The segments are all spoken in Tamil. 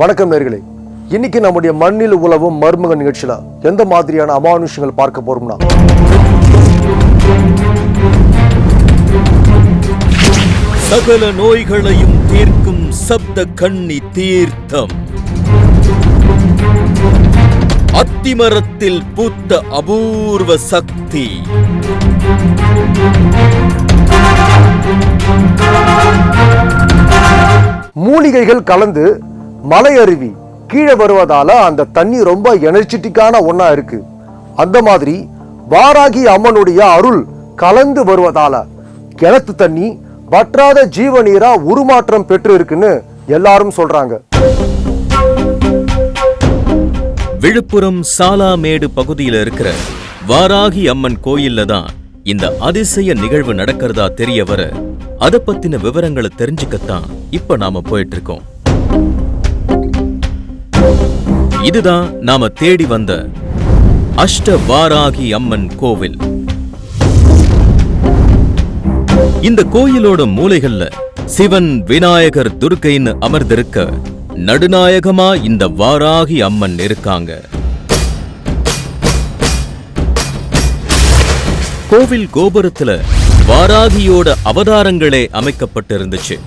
வணக்கம் நேர்களே. இன்னைக்கு நம்முடைய மண்ணில் உலவும் மர்மக நிகழ்ச்சியில எந்த மாதிரியான அமானுஷங்கள் பார்க்க போறோம்னா? சகல நோய்களையும் தீர்க்கும் சப்த கண்ணி தீர்த்தம். அத்திமரத்தில் பூத்த அபூர்வ சக்தி. மூலிகைகள் கலந்து மலை அருவி கீழே வருவதால அந்த தண்ணி ரொம்ப எனர்ஜெட்டிக்கான ஒன்றா இருக்கு. அந்த மாதிரி வாராகி அம்மனுடைய அருள் கலந்து வருவதால கிணத்து தண்ணி வற்றாத ஜீவ நீரா உருமாற்றம் பெற்று இருக்குன்னு எல்லாரும் சொல்றாங்க. விழுப்புரம் சாலாமேடு பகுதியில இருக்கிற வாராகி அம்மன் கோயில்ல தான் இந்த அதிசய நிகழ்வு நடக்கிறதா தெரிய வர அத பத்தின விவரங்களை தெரிஞ்சுக்கத்தான் இப்ப நாம போயிட்டு இருக்கோம். இதுதான் நாம தேடி வந்த அஷ்ட வாராகி அம்மன் கோவில். இந்த கோயிலோட மூலைகள்ல சிவன் விநாயகர் துர்க்கைன்னு அமர்ந்திருக்க நடுநாயகமா இந்த வாராகி அம்மன் இருக்காங்க. கோவில் கோபுரத்துல வாராகியோட அவதாரங்களே அமைக்கப்பட்டிருந்துச்சு.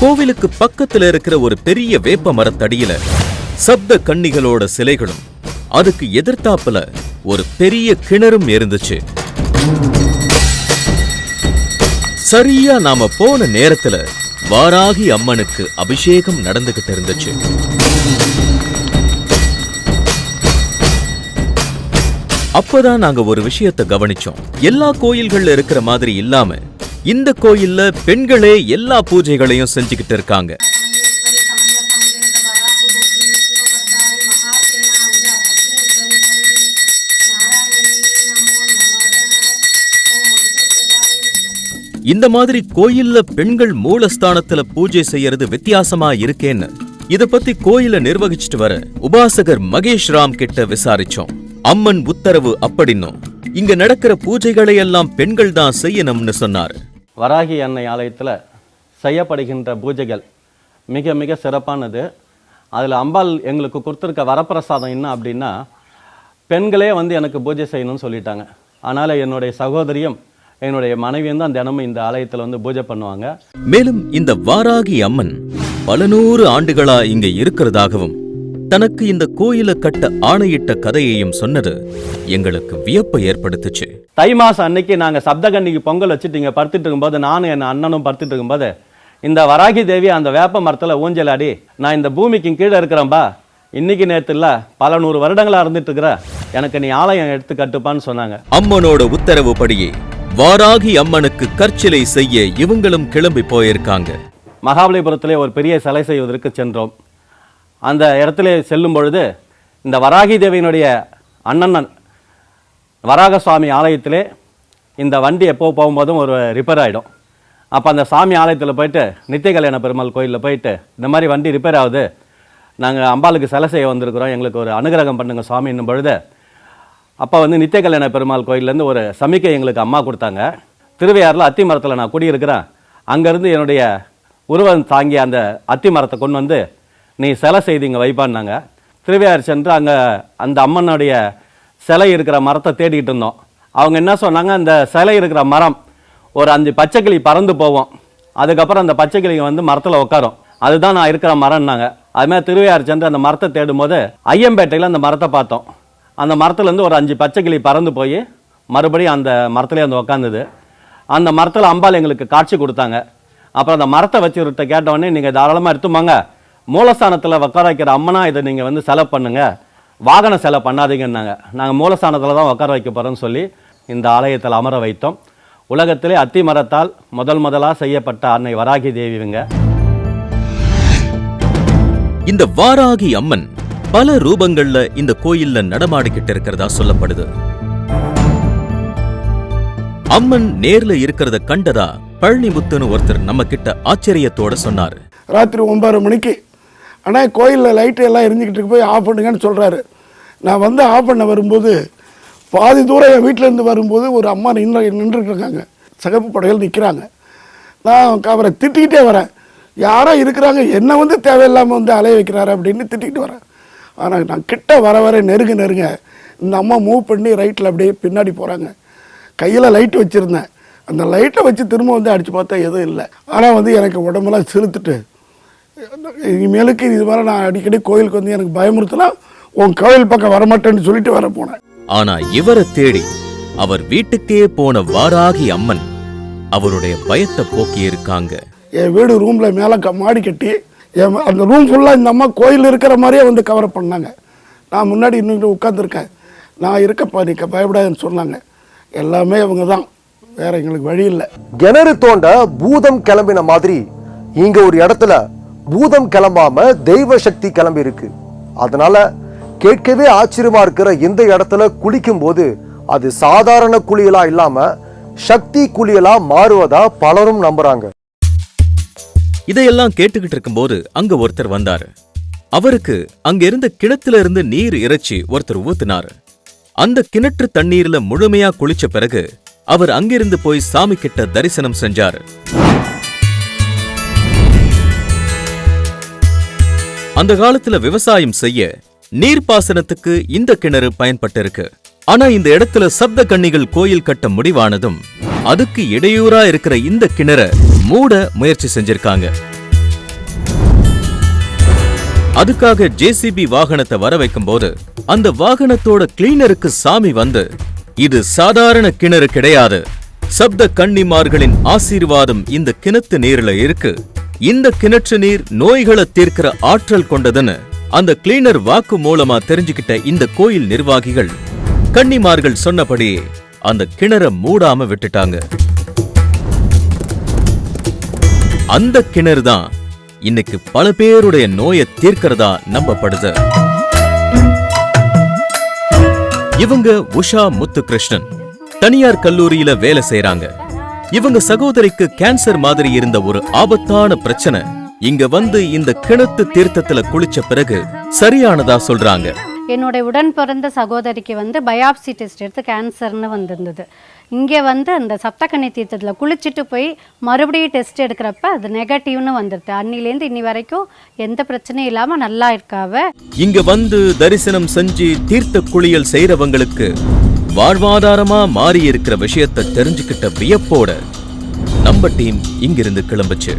கோவிலுக்கு பக்கத்துல இருக்கிற ஒரு பெரிய வேப்ப மரத்தடியில சப்த கன்னிகளோட சிலைகளும் அதுக்கு எதிர்த்தாப்புல ஒரு பெரிய கிணறும் இருந்துச்சு சரியா நாம போன நேரத்துல வாராகி அம்மனுக்கு அபிஷேகம் நடந்துகிட்டு இருந்துச்சு. அப்பதான் நாங்க ஒரு விஷயத்தை கவனிச்சோம். எல்லா கோயில்கள்ல இருக்கிற மாதிரி இல்லாம இந்த கோயில்ல பெண்களே எல்லா பூஜைகளையும் செஞ்சுக்கிட்டு இருக்காங்க. இந்த மாதிரி கோயில்ல பெண்கள் மூலஸ்தானத்துல பூஜை செய்யறது வித்தியாசமா இருக்கேன்னு இத பத்தி கோயில நிர்வகிச்சிட்டு வர உபாசகர் மகேஷ் ராம் கிட்ட விசாரிச்சோம். அம்மன் உத்தரவு அப்படின்னும் இங்க நடக்கிற பூஜைகளை எல்லாம் பெண்கள் தான் செய்யணும்னு சொன்னாரு. வராகி அன்னை ஆலயத்தில் செய்யப்படுகின்ற பூஜைகள் மிக மிக சிறப்பானது. அதில் அம்பாள் எங்களுக்கு கொடுத்துருக்க வரப்பிரசாதம் என்ன அப்படின்னா பெண்களே வந்து எனக்கு பூஜை செய்யணும்னு சொல்லிட்டாங்க. அதனால் என்னுடைய சகோதரியும் என்னுடைய மனைவியும் தான் தினமும் இந்த ஆலயத்தில் வந்து பூஜை பண்ணுவாங்க. மேலும் இந்த வாராகி அம்மன் பல நூறு ஆண்டுகளா இங்க இருக்கிறதாகவும் தனக்கு இந்த கோயில கட்ட ஆணையிட்ட கதையையும் சொன்னது எங்களுக்கு வியப்பை ஏற்படுத்துச்சு. தை மாதம் அன்னைக்கு நாங்கள் சப்தகன்னிக்கு பொங்கல் வச்சுட்டு இங்கே படுத்துட்டு இருக்கும்போது நானும் என் அண்ணனும் படுத்துட்டு இருக்கும்போது இந்த வராகி தேவி அந்த வேப்ப மரத்தில் ஊஞ்சலாடி நான் இந்த பூமிக்கு கீழே இருக்கிறேன்பா. இன்னைக்கு நேற்று இல்லை பல நூறு வருடங்களா இருந்துட்டு இருக்கிற எனக்கு நீ ஆலயம் எடுத்து கட்டுப்பான்னு சொன்னாங்க. அம்மனோட உத்தரவுப்படியே வாராகி அம்மனுக்கு கற்சிலை செய்ய இவங்களும் கிளம்பி போயிருக்காங்க. மகாபலிபுரத்திலே ஒரு பெரிய சிலை செய்வதற்கு சென்றோம். அந்த இடத்துல செல்லும் பொழுது இந்த வராகி தேவியினுடைய அண்ணன் வராக சுவாமி ஆலயத்திலே இந்த வண்டி எப்போ போகும்போதும் ஒரு ரிப்பேர் ஆகிடும் அப்போ அந்த சாமி ஆலயத்தில் போயிட்டு நித்திய கல்யாண பெருமாள் கோயிலில் போயிட்டு இந்த மாதிரி வண்டி ரிப்பேர் ஆகுது. நாங்கள் அம்பாளுக்கு சிலை செய்ய வந்திருக்கிறோம். எங்களுக்கு ஒரு அனுகிரகம் பண்ணுங்கள் சுவாமி பொழுது அப்போ வந்து நித்திய கல்யாண பெருமாள் கோயிலேருந்து ஒரு சமிக்கை எங்களுக்கு அம்மா கொடுத்தாங்க. திருவையாறில் அத்தி மரத்தில் நான் குடியிருக்கிறேன். அங்கேருந்து என்னுடைய உருவம் தாங்கிய அந்த அத்தி மரத்தை கொண்டு வந்து நீ சிலை செய்து இங்கே வைப்பான்னாங்க. திருவையார் சென்று அங்கே அந்த அம்மனுடைய சிலை இருக்கிற மரத்தை தேடிக்கிட்டு இருந்தோம். அவங்க என்ன சொன்னாங்க அந்த சிலை இருக்கிற மரம் ஒரு அஞ்சு பச்சைக்கிளி பறந்து போவோம் அதுக்கப்புறம் அந்த பச்சைக்கிளிங்க வந்து மரத்தில் உட்காரும் அதுதான் நான் இருக்கிற மரம்னாங்க. அதுமாதிரி திருவையார் சென்று அந்த மரத்தை தேடும்போது ஐயம்பேட்டையில் அந்த மரத்தை பார்த்தோம். அந்த மரத்துலேருந்து ஒரு அஞ்சு பச்சைக்கிளி பறந்து போய் மறுபடியும் அந்த மரத்துலேயே வந்து உக்காந்துது. அந்த மரத்தில் அம்பாள் எங்களுக்கு காட்சி கொடுத்தாங்க. அப்புறம் அந்த மரத்தை வச்சுருட்ட கேட்டவொடனே நீங்கள் தாராளமாக எடுத்துமாங்க மூலஸ்தானத்தில் உட்கார வைக்கிற அம்மனா இதை நீங்கள் வந்து செலவு பண்ணுங்க. வாகன செலவு பண்ணாதீங்கன்னாங்க. நாங்கள் மூலஸ்தானத்தில் தான் உட்கார வைக்க போகிறோம்னு சொல்லி இந்த ஆலயத்தில் அமர வைத்தோம். உலகத்திலே அத்தி மரத்தால் முதல் முதலாக செய்யப்பட்ட அன்னை வராகி தேவிங்க இந்த வாராகி அம்மன் பல ரூபங்கள்ல இந்த கோயில்ல நடமாடிக்கிட்டு இருக்கிறதா சொல்லப்படுது. அம்மன் நேர்ல இருக்கிறத கண்டதா பழனிமுத்துன்னு ஒருத்தர் நம்ம கிட்ட ஆச்சரியத்தோட சொன்னாரு. ராத்திரி ஒன்பதரை மணிக்கு ஆனால் கோயிலில் லைட்டு எல்லாம் எரிஞ்சிக்கிட்டு போய் ஆஃப் பண்ணுங்கன்னு சொல்கிறாரு நான் வந்து ஆஃப் பண்ண வரும்போது பாதி தூரம் என் வீட்டிலேருந்து வரும்போது ஒரு அம்மா நின்று நின்றுட்டு இருக்காங்க சிகப்பு படைகள் நிற்கிறாங்க நான் அவரை திட்டிக்கிட்டே வரேன். யாரோ இருக்கிறாங்க என்ன வந்து தேவையில்லாமல் வந்து அலைய வைக்கிறாரு அப்படின்னு திட்டிகிட்டு வரேன். ஆனால் நான் கிட்ட வர வர நெருங்க நெருங்க இந்த அம்மா மூவ் பண்ணி ரைட்டில் அப்படியே பின்னாடி போகிறாங்க கையில் லைட்டு வச்சுருந்தேன். அந்த லைட்டை வச்சு திரும்ப வந்து அடித்து பார்த்தா எதுவும் இல்லை. ஆனால் வந்து எனக்கு உடம்பெல்லாம் சிலுத்துட்டு இனிமேலுக்கு இது மாதிரி நான் அடிக்கடி கோயிலுக்கு வந்து எனக்கு பயமுறுத்தினா உன் கோயில் பக்கம் வரமாட்டேன்னு சொல்லிட்டு வர போனேன். ஆனா இவரை தேடி அவர் வீட்டுக்கே போன வாராகி அம்மன் அவருடைய பயத்தை போக்கி இருக்காங்க. என் வீடு ரூமில் மேலே மாடி கட்டி என் அந்த ரூம் ஃபுல்லாக இந்த அம்மா கோயில் இருக்கிற மாதிரியே வந்து கவர் பண்ணாங்க. நான் முன்னாடி இன்னும் உட்காந்துருக்கேன் நான் இருக்கப்பா நீ பயப்படாதுன்னு சொன்னாங்க. எல்லாமே இவங்க தான். வேற எங்களுக்கு வழி இல்லை. கிணறு தோண்ட பூதம் கிளம்பின மாதிரி இங்க ஒரு இடத்துல பூதம் கிளம்பாம தெய்வ சக்தி கிளம்பி இருக்கு. அதனால கேட்கவே ஆச்சரியமா இருக்கிற இந்த இடத்துல குளிக்கும் போது அது சாதாரண குளியலா இல்லாம சக்தி குளியலா மாறுவதா பலரும் நம்புறாங்க. இதையெல்லாம் கேட்டுக்கிட்டு இருக்கும்போது அங்க ஒருத்தர் வந்தாரு. அவருக்கு அங்க இருந்த கிணத்துல இருந்து நீர் இறைச்சி ஒருத்தர் ஊத்துனாரு. அந்த கிணற்று தண்ணீர்ல முழுமையா குளிச்ச பிறகு அவர் அங்கிருந்து போய் சாமி கிட்ட தரிசனம் செஞ்சாரு. அந்த காலத்துல விவசாயம் செய்ய நீர்ப்பாசனத்துக்கு இந்த கிணறு பயன்பட்டிருக்கு. ஆனா இந்த இடத்துல சப்த கன்னிகள் கோயில் கட்ட முடிவானதும் அதுக்கு இடையூறா இருக்கிற இந்த கிணற மூட முயற்சி செஞ்சிருக்காங்க. அதுக்காக ஜேசிபி வாகனத்தை வர வைக்கும் போது அந்த வாகனத்தோட கிளீனருக்கு சாமி வந்து இது சாதாரண கிணறு கிடையாது. சப்த கன்னிமார்களின் ஆசீர்வாதம் இந்த கிணத்து நீர்ல இருக்கு. இந்த கிணற்று நீர் நோய்களை தீர்க்கிற ஆற்றல் கொண்டதுன்னு அந்த கிளீனர் வாக்கு மூலமா தெரிஞ்சுக்கிட்ட இந்த கோயில் நிர்வாகிகள். கன்னிமார்கள் சொன்னபடியே அந்த கிணற மூடாம விட்டுட்டாங்க. அந்த கிணறு தான் இன்னைக்கு பல பேருடைய நோயை தீர்க்கிறதா நம்பப்படுது. இவங்க உஷா முத்துகிருஷ்ணன். தனியார் கல்லூரியில வேலை செய்யறாங்க இவங்க சகோதரிக்கு கேன்சர் மாதிரி இருந்த ஒரு ஆபத்தான பிரச்சனை. இங்க வந்து இந்த கிணத்து தீர்த்தத்துல குளிச்ச பிறகு சரியானதா சொல்றாங்க. என்னுடைய உடன் பிறந்த சகோதரிக்கு வந்து பயாப்சி டெஸ்ட் எடுத்து கேன்சர்னு வந்திருந்தது. இங்கே வந்து அந்த சப்தக்கண்ணி தீர்த்தத்தில் குளிச்சுட்டு போய் மறுபடியும் டெஸ்ட் எடுக்கிறப்ப அது நெகட்டிவ்னு வந்துடுது அன்னிலேருந்து இன்னி வரைக்கும் எந்த பிரச்சனையும் இல்லாமல் நல்லா இருக்காவ. இங்க வந்து தரிசனம் செஞ்சு தீர்த்த குளியல் செய்றவங்களுக்கு வாழ்வாதாரமா மாறி இருக்கிற விஷயத்தை தெரிஞ்சுக்கிட்ட வியப்போட நம்ம டீம் இங்கிருந்து கிளம்புச்சு.